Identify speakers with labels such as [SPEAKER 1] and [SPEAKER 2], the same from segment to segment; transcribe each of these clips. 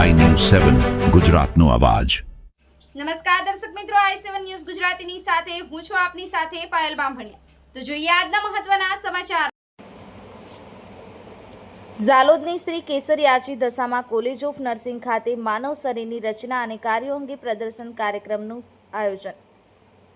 [SPEAKER 1] સેવન ગુજરાતનો અવાજ.
[SPEAKER 2] નમસ્કાર દર્શક મિત્રો આઈ સેવન ન્યૂઝ ગુજરાતીની સાથે, હું છું આપની સાથે પાયલ બામભણિયા. તો જોઈએ આજના મહત્વના સમાચાર. ઝાલોદની શ્રી કેસરિયાજી દશામાં કોલેજ ઓફ નર્સિંગ ખાતે માનવ શરીરની રચના અને કાર્યો અંગે પ્રદર્શન કાર્યક્રમનું આયોજન.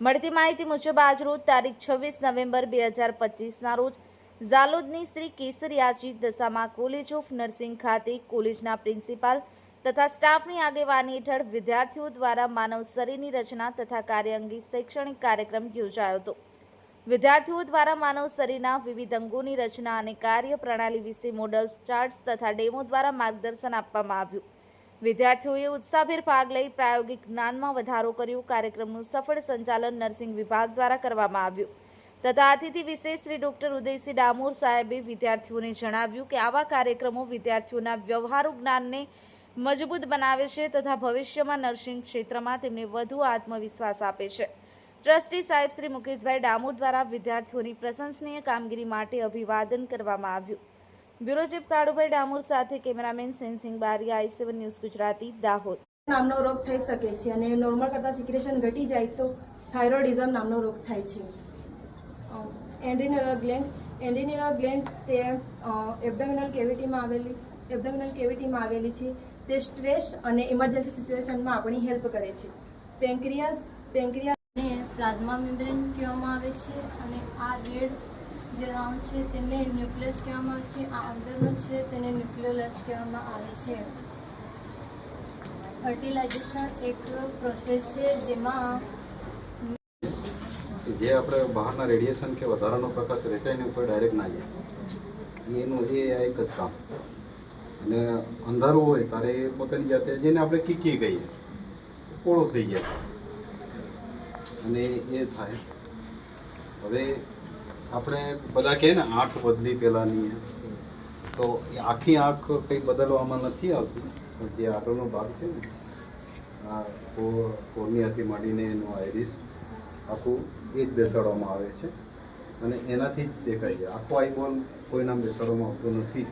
[SPEAKER 2] મળતી માહિતી મુજબ આજરોજ તારીખ છવ્વીસ નવેમ્બર બે હજાર પચીસના રોજ ઝાલોદની શ્રી કેસરિયાજી દશામાં કોલેજ ઓફ નર્સિંગ ખાતે કોલેજના પ્રિન્સિપાલ તથા સ્ટાફની આગેવાની હેઠળ વિદ્યાર્થીઓ દ્વારા માનવ શરીરની રચના તથા કાર્ય અંગે શૈક્ષણિક કાર્યક્રમ યોજાયો હતો. વિદ્યાર્થીઓ દ્વારા માનવ શરીરના વિવિધ અંગોની રચના અને કાર્ય પ્રણાલી વિશે મોડલ્સ ચાર્ટ્સ તથા ડેમો દ્વારા માર્ગદર્શન આપવામાં આવ્યું. વિદ્યાર્થીઓએ ઉત્સાહભેર ભાગ લઈ પ્રાયોગિક જ્ઞાનમાં વધારો કર્યો. કાર્યક્રમનું સફળ સંચાલન નર્સિંગ વિભાગ દ્વારા કરવામાં આવ્યું. તથા અતિથિ વિશેષ શ્રી ડોક્ટર ઉદયસિંહ ડામોર સાહેબે વિદ્યાર્થીઓને જણાવ્યું કે આવા કાર્યક્રમો વિદ્યાર્થીઓના વ્યવહારુ જ્ઞાનને મજબૂત બનાવે છે તથા ભવિષ્યમાં નર્સિંગ ક્ષેત્રમાં તેમને વધુ આત્મવિશ્વાસ આપે છે. ટ્રસ્ટી સાહેબ શ્રી મુકેશભાઈ ડામોર દ્વારા વિદ્યાર્થીઓની પ્રશંસનીય કામગીરી માટે અભિવાદન કરવામાં આવ્યું. બ્યુરો ચીફ કાળુભાઈ ડામોર સાથે cameraman sensing Bariya, I seven news Gujarati, Dahod.
[SPEAKER 3] નામનો રોગ થઈ શકે છે અને નોર્મલ કરતાં સિક્રેશન ઘટી જાય તો થાઇરોઇડિઝમ નામનો રોગ થાય છે. એન્ડ્રીનલ ગ્લેન્ડ એન્ડ્રીનલ ગ્લેન્ડ તે એબડોમિનલ કેવિટીમાં આવેલી એબડોમિનલ કેવિટીમાં આવેલી છે. તે સ્ટ્રેસ અને ઇમરજન્સી સિચ્યુએશનમાં આપણી હેલ્પ કરે છે. પેન્ક્રિયાસ
[SPEAKER 4] પેન્ક્રિયાને પ્લાઝમા મેમ્બ્રેન કહેવામાં આવે છે અને આ રેડ જે રાઉન્ડ છે તેને ન્યુક્લિયસ કહેવામાં આવે છે આ અંદરનો છે તેને ન્યુક્લિયોલસ કહેવામાં આવે છે. ફર્ટિલાઇઝેશન એક પ્રોસેસ છે જેમાં
[SPEAKER 5] જે આપણે બહારના રેડિયેશન કે વધારાનો પ્રકાશ રેટાઈને ઉપર ડાયરેક્ટ ના જાય એનું એ એક જ કામ. અને અંધારું હોય ત્યારે એ પોતાની જાતે જેને આપણે કીકી કહીએ કોળો થઈ જાય. અને એ થાય. હવે આપણે બધા કહે ને, આંખ બદલી પહેલાંની તો એ આખી આંખ કંઈ બદલવામાં નથી આવતી, પણ જે આગળનો ભાગ છે ને, આ કો- કોર્નિયાથી માંડીને એનું આઈરિસ આખું એ જ બેસાડવામાં આવે છે. અને એનાથી જ દેખાય છે. આખો આઈબોલ કોઈના બેસાડવામાં આવતો નથી.